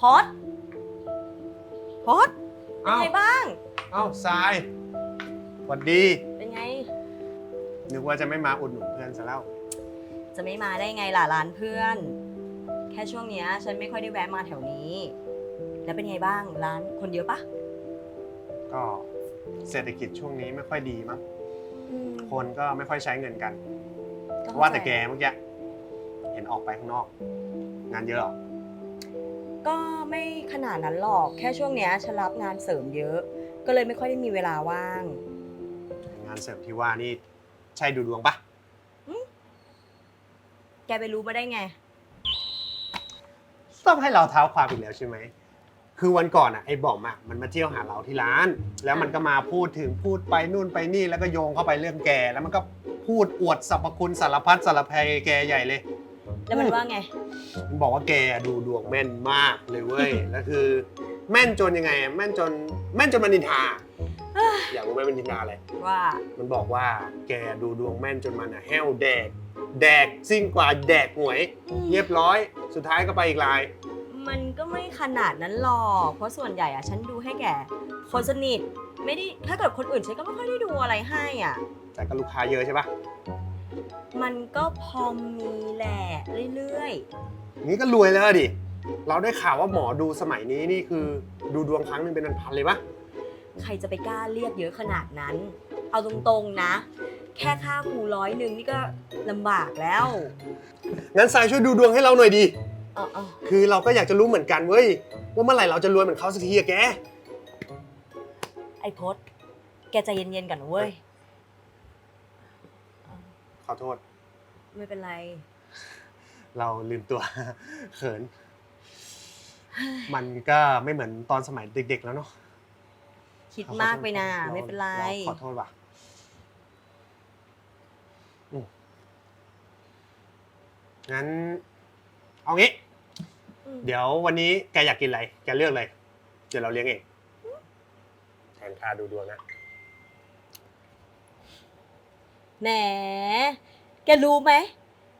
พอดพอดเป็นเอ้าไงบ้าง เอ้าทรายสวัสดี เป็นไง นึกว่าจะไม่มาอุดหนุนเพื่อนซะแล้ว จะไม่มาได้ไงล่ะร้านเพื่อน แค่ช่วงเนี้ยฉันไม่ค่อยได้แวะมาแถวนี้ แล้วเป็นไงบ้างร้านคนเยอะปะก็เศรษฐกิจช่วงนี้ไม่ค่อยดีมั้งอืมคนก็ไม่ค่อยใช้เงินกันก็เข้ว่าแต่แกเมื่อกี้เห็นออกไปข้างนอก งานเยอะเหรอ ก็ไม่ขนาดนั้นหรอกแค่ช่วงเนี้ยฉันรับงานเสริมเยอะ ก็เลยไม่ค่อยได้มีเวลาว่าง งานเสริมที่ว่านี่ใช่ดูดวงปะแกไปรู้มาได้ไง ต้องให้เราเท้าความอีกแล้วใช่ไหม คือวันก่อนอะไอ้บอมอะมันมาเที่ยวหาเราที่ร้าน แล้วมันก็มาพูดถึงพูดไปนู่นไปนี่แล้วก็โยงเข้าไปเรื่องแก แล้วมันก็พูดอวดสรรพคุณสารพัดสารเพแกใหญ่เลย แล้วมันว่าไง มันบอกว่าแกดูดวงแม่นมากเลยเว้ย แล้วคือ แม่นจนยังไงอะแม่นจนแม่นจนมันนินทา อยากรู้ไหมมันนินทาอะไร ว่า มันบอกว่าแกดูดวงแม่นจนมันอะแห้วแดก แดกซิ่งกว่าแดกหวยเรียบร้อย สุดท้ายก็ไปอีกลาย มันก็ไม่ขนาดนั้นหรอก เพราะส่วนใหญ่อะฉันดูให้แก่คนสนิท ไม่ได้ ถ้าเกิดคนอื่นฉันก็ไม่ค่อยได้ดูอะไรให้อะ แต่ก็ลูกค้าเยอะใช่ปะ มันก็พอมีแหละเรื่อยนี้ก็รวยแล้วดิ เราได้ข่าวว่าหมอดูสมัยนี้นี่คือดูดวงครั้งหนึ่งเป็นพันๆเลยปะๆ ใครจะไปกล้าเรียกเยอะขนาดนั้น เอาตรงๆนะ แค่ค่าครูร้อยหนึ่งนี่ก็ลำบากแล้วงั้นสายช่วยดูดวงให้เราหน่อยดีเออเออคือเราก็อยากจะรู้เหมือนกันเว้ย ว่าเมื่อไหร่เราจะรวยเหมือนเขาสักทีอะแก ไอพศแกใจเย็นๆก่อนนะเว้ยข อโทษ ไม่เป็นไร เราลืมตัว เขิน มันก็ไม่เหมือนตอนสมัยเด็ก ๆ แล้วเนาะคิดมากไปนะาไม่เป็นไราขอโทษว่ะอืมงั้น เอางี้ อืม เดี๋ยววันนี้แกอยากกินอะไร แกเลือกเลย เดี๋ยวเราเลี้ยงเอง แทนค่าดูดวงนะ แหม แกรู้ไหม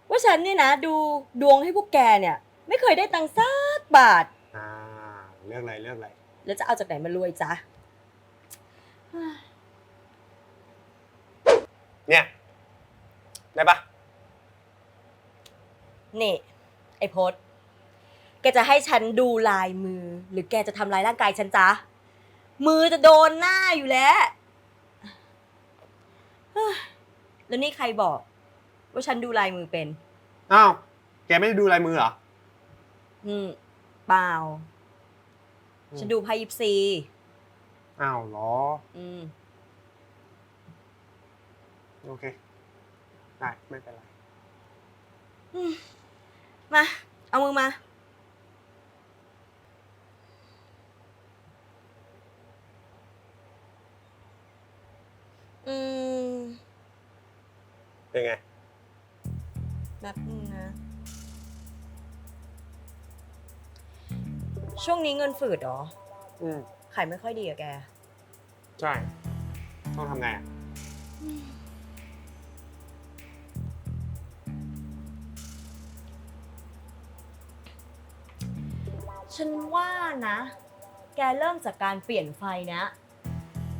ว่าฉันเนี่ยนะดูดวงให้พวกแกเนี่ย ไม่เคยได้ตังค์สักบาท อ่าเลือกอะไรเลือกอะไรแล้วจะเอาจากไหนมารวยจ๊ะ เนี่ยได้ปะนี่ ไอ้พศแกจะให้ฉันดูลายมือ หรือแกจะทำลายร่างกายฉันจ๊ะ มือจะโดนหน้าอยู่แล้วเฮ้ย แล้วนี่ใครบอก ว่าฉันดูลายมือเป็น อ้าว แกไม่ได้ดูลายมือเหรอ อืมเปล่า อืม ฉันดูไพ่ยิปซี อ้าวเหรอ อืม โอเค ได้ ไม่เป็นไร มา เอามือมา เป็นไง แบบนึงนะ ช่วงนี้เงินฝืดเหรอ อืม ขายไม่ค่อยดีอะแก ใช่ ต้องทำไงอะฉันว่านะ แกเริ่มจากการเปลี่ยนไฟนะ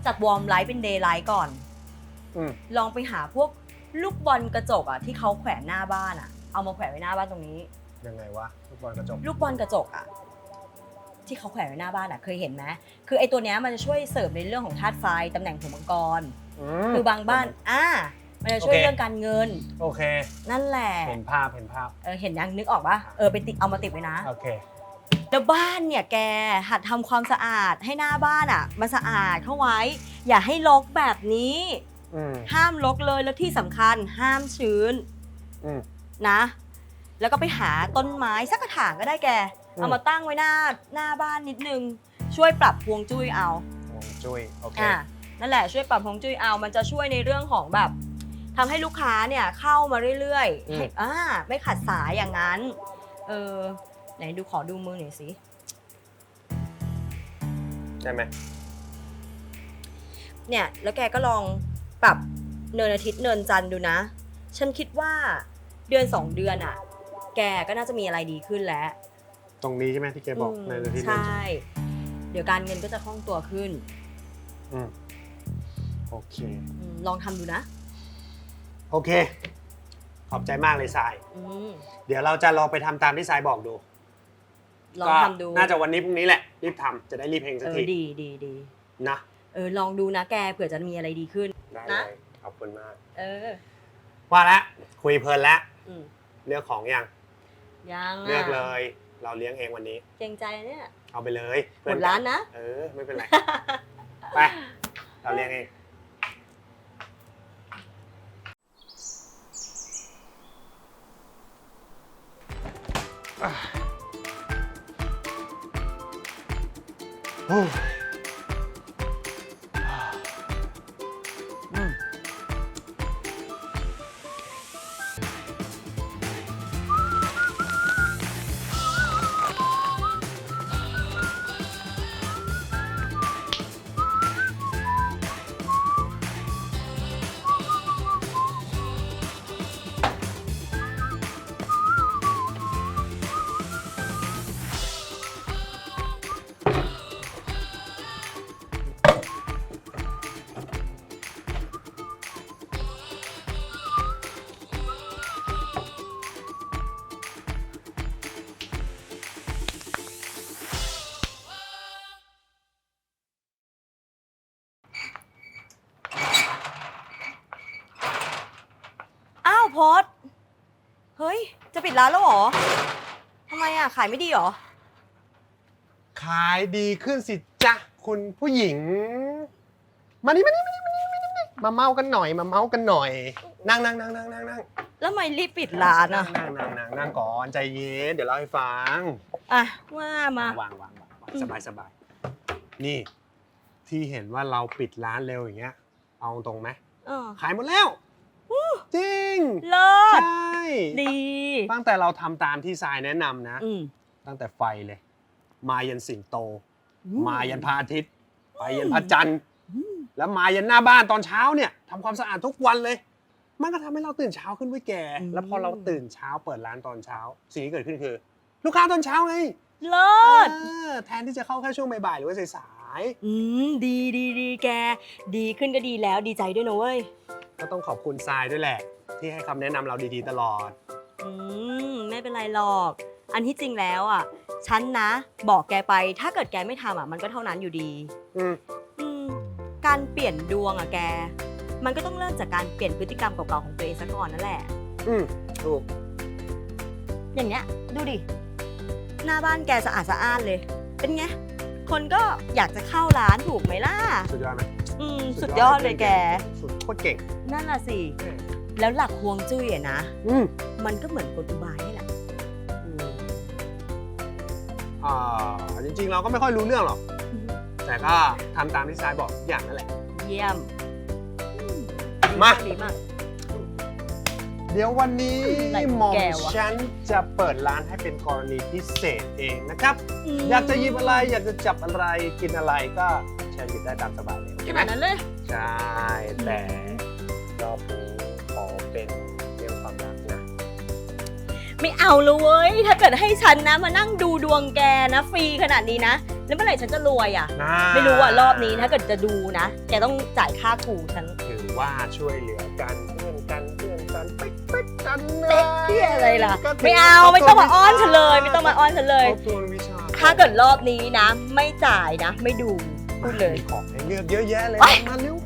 จากวอร์มไลท์เป็นเดย์ไลท์ก่อน อืม ลองไปหาพวก ลูกบอลกระจกอะที่เขาแขวนหน้าบ้านอะเอามาแขวนไว้หน้าบ้านตรงนี้ ยังไงวะลูกบอลกระจกลูกบอลกระจกอะที่เขาแขวนไว้หน้าบ้านอะเคยเห็นไหมคือไอ้ตัวเนี้ยมันจะช่วยเสริมในเรื่องของธาตุไฟตำแหน่งหัวมังกร ม คือบางบ้านอ่ามันจะช่วยโอเค เรื่องการเงินโอเค นั่นแหละเห็นภาพเห็นภาพ เออเห็นยังนึกออกปะเออไปติดเอามาติดไว้นะ โอเค แล้วบ้านเนี่ยแกหัดทำความสะอาดให้หน้าบ้านอะมันสะอาดเข้าไว้ อย่าให้รกแบบนี้ อืมห้ามรกเลยแล้วที่สำคัญห้ามชื้นอืม นะ แล้วก็ไปหาต้นไม้สักกระถางก็ได้แก อืม เอามาตั้งไว้หน้าหน้าบ้านนิดนึง ช่วยปรับพวงจุ้ยเอาฮวงจุ้ยโอเคอ่านั่นแหละช่วยปรับพวงจุ้ยเอา มันจะช่วยในเรื่องของแบบทำให้ลูกค้าเนี่ยเข้ามาเรื่อยอืๆมให้อ่าไม่ขัดสายอย่างนั้น เออไหนดูขอดูมือหน่อยสิใช่ไหมเนี่ยแล้วแกก็ลอง ปรับเนินอาทิตย์เนินจันทร์ดูนะ ฉันคิดว่าเดือนสองเดือนอะ่ะแกก็น่าจะมีอะไรดีขึ้นแล้วตรงนี้ใช่ไหมที่แกบอกในนาทีใชนั้น่เดี๋ยวการเงินก็จะคล่องตัวขึ้นอืมโอเค อืมลองทำดูนะโอเค ขอบใจมากเลยทราย อืมเดี๋ยวเราจะลองไปทำตามที่ทรายบอกดูลองก็ทำดูน่าจะวันนี้พรุ่งนี้แหละ รีบทำจะได้รีบเพลงสัเอกอทีดีดีดีนะ เออลองดูนะแกเผื่อจะมีอะไรดีขึ้น ได้นะเลยขอบคุณมาก เออ ว่าละคุยเพลินแล้วอืมเลือกของยังยังะเลือกเลย เราเลี้ยงเองวันนี้ เกรงใจเนี่ยเอาไปเลยหมดร้านนะ เออไม่เป็นไร พสต์เฮ้ย จะปิดร้านแล้วเหรอทำไมอะ ขายไม่ดีเหรอ ขายดีขึ้นสิจ๊ะคุณผู้หญิง มานี่มานี่มานี่มานี่มานี่มานี่มาเมากันหน่อย มาเมากันหน่อย นั่งนั่งนั่งนั่งนั่งนั่งแล้วทำไมรีบปิดร้านอะ นั่งนั่งนั่งนั่งก่อนใจเย็นเดี๋ยวเล่าให้ฟังอะ ว่ามา วางวางวางวางสบายสบายนี่ ที่เห็นว่าเราปิดร้านเร็วอย่างเงี้ย เอาตรงไหมเออขายหมดแล้วจริง เลิศใช่ดี ตั้งแต่เราทำตามที่ทรายแนะนำนะ อืมตั้งแต่ไฟเลย มายันสิงโตมายันพระอาทิตย์ ไปยันพระจันทร์ อืม แล้วมายันหน้าบ้านตอนเช้าเนี่ยทำความสะอาดทุกวันเลย มันก็ทำให้เราตื่นเช้าขึ้นไว้ยแกแล้วพอเราตื่นเช้าเปิดร้านตอนเช้า สิ่งที่เกิดขึ้นคือ ลูกค้าตอนเช้าไงเลิศเออแทนที่จะเข้าแค่ช่วงบ่ายๆหรือว่าสายอืมดีดีดีแก ดีขึ้นก็ดีแล้วดีใจด้วยนะเว้ย ๆก็ต้องขอบคุณทรายด้วยแหละ ที่ให้คำแนะนำเราดีๆตลอด อืมไม่เป็นไรหรอก อันที่จริงแล้วอะ ฉันนะ บอกแกไป ถ้าเกิดแกไม่ทำอะ มันก็เท่านั้นอยู่ดี อืมอืม การเปลี่ยนดวงอะแก มันก็ต้องเริ่มจากการเปลี่ยนพฤติกรรมเก่าๆของตัวเองซะก่อนนั่นแหละ อืมถูกอย่างเนี้ย ดูดิ หน้าบ้านแกสะอาดสะอ้านเลย เป็นไง คนก็อยากจะเข้าร้านถูกไหมล่ะ สุดยอดไหมอืม สุดยอดเลยแก สุดโคตรเก่ง นั่นน่ะสิ แล้วหลักฮวงจุ้ยอะนะ อืมมันก็เหมือนกลอุบายนี่แหละ อืมอ่าจริงๆ เราก็ไม่ค่อยรู้เรื่องหรอกแต่ก็ทำตามที่ทรายบอกทุกอย่างนั่นแหละ เยี่ยมอืดีมา ดีมาก เดี๋ยววันนี้อะไรของหมอมแกวะ ฉันจะเปิดร้านให้เป็นกรณีพิเศษเองนะครับอยากจะหยิบอะไรอยากจะจับอะไรกินอะไรก็เชิญหยิบได้ตามสบายเลยโอเคขไหมนาดนั้นเลย ใช่แต่ ไม่เอาเลยเว้ย ถ้าเกิดให้ฉันนะมานั่งดูดวงแกนะฟรีขนาดนี้นะ แล้วเมื่อไหร่ฉันจะรวยอะนะไม่รู้อะรอบนี้ถ้าเกิดจะดูนะ แกต้องจ่ายค่าครูฉัน ถือว่าช่วยเหลือกันเพื่อนกันเพื่อนกันเป๊กเป๊กกันเป๊กเที่ยอะไรล่ะ ก็ถืไม่เอาไม่ต้องมาอ้อนฉันเลย ไม่ต้องมาอ้อนฉันเลยทบทวนวิชาถ้าเกิดรอบนี้นะ ไม่จ่ายนะ ไม่ดูพูดเลย มีของให้เลือกเยอะแยะเลย ไป มาเร็ว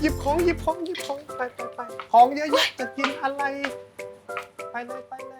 หยิบของหยิบของหยิบของไปไปไปของเยอะแยะจะกินอะไร ไปเลยไปเลย